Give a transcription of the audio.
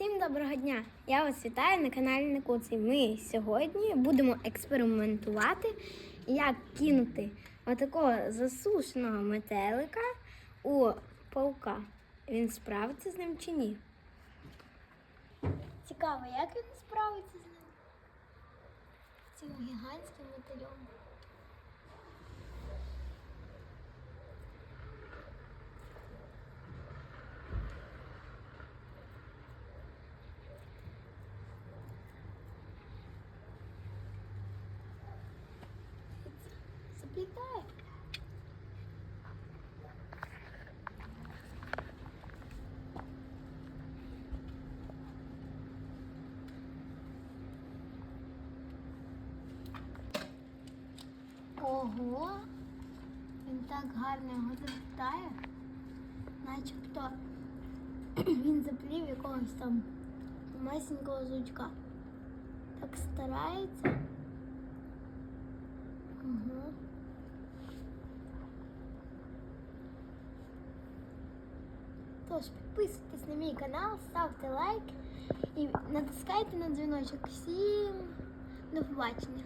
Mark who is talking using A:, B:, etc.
A: Всім доброго дня! Я вас вітаю на каналі Никуці. Ми сьогодні будемо експериментувати, як кинути отакого засушеного метелика у паука. Він справиться з ним чи ні? Цікаво, як він справиться з ним? Цим гігантським метелем. Заплітає. Ого, він так гарно його заплітає, начебто він заплів якогось там масенького жучка. Так старається. Тож підписуйтесь на мій канал, ставте лайк і натискайте на дзвіночок. Всім до побачення!